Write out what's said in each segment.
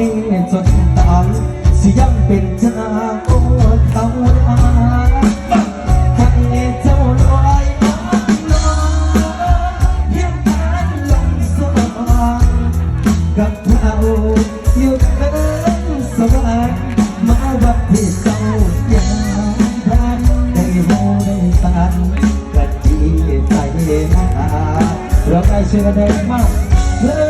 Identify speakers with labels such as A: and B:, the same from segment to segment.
A: นี้จนตายสิยังเป็นเจ้าเขาอาให้เจ้าลอยน้ำลอยเพียงการลงสว่างกับเขาอยู่เกินสวรรค์มาวัดที่เจ้าอย่างพลานได้หูได้ตันก็ดีใจนะเราได้เชื่อได้มากเพิ่น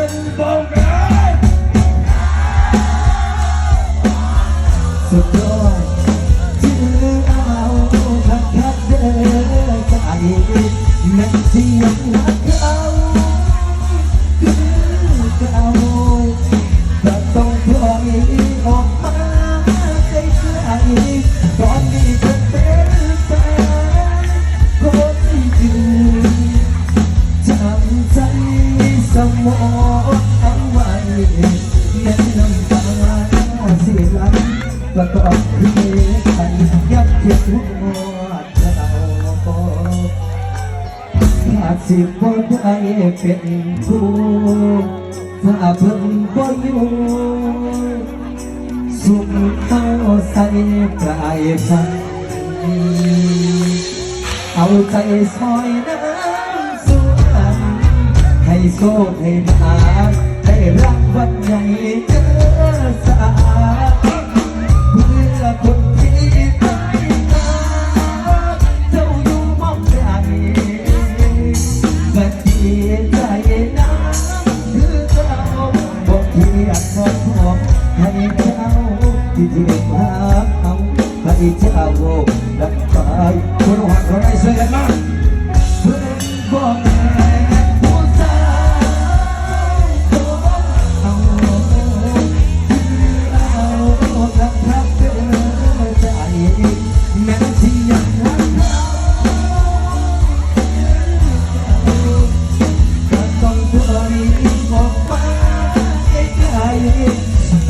A: บอ ไว้แม้น้ำตาเสียหลังต้องเพียใจยับเย็นหัวใจเราอาจสิบ่ได้เป็นผู้ถ้าเพิ่งบ่อยู่สุขเอาใส่กายพันเอาใจซอยน้ำส่วนให้โชคให้มา รางวัลใหญ่เจอสาเพื่อคนที่ตายมาเจ้าอยู่มองใดก็ดีใจนะคือเจ้าบอกที่อยากขอพบให้เจ้าที่ที่รักเอาให้เจ้ารักไปคนหักคนไอ้เสือมาเ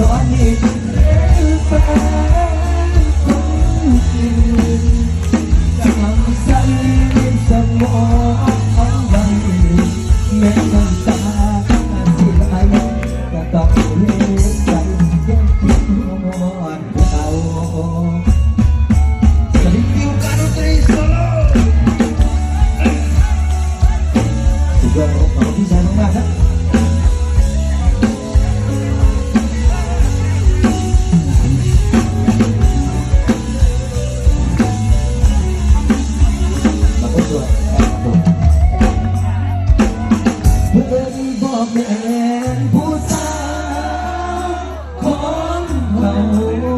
A: ๆตอ ขอเรา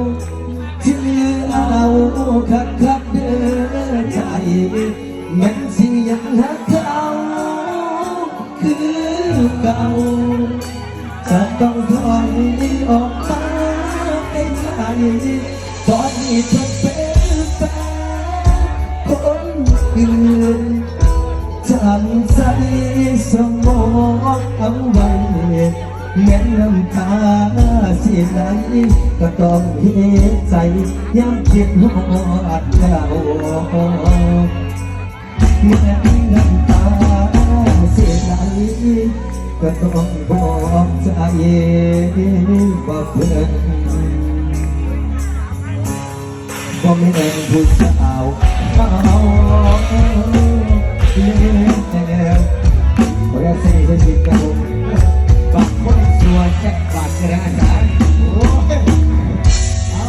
A: ที่เอาคักคักเด้อใจแมันสิยังหักเขาคือเก่าจะต้องถอยออกมาให้ไกลตอนนี้เธอเป็นแฟนคนอื่นจำใจสมองเอาไว้แม้น้ำตา ไหลก็ต้องเห็นใจย้ำคิดหอดเขาเมื่อน้ำตาเสียไหลก็ต้องบอกใจว่าเพื่อนก็ไม่เอ็นผู้สาวเขาแล้วขออนุญาต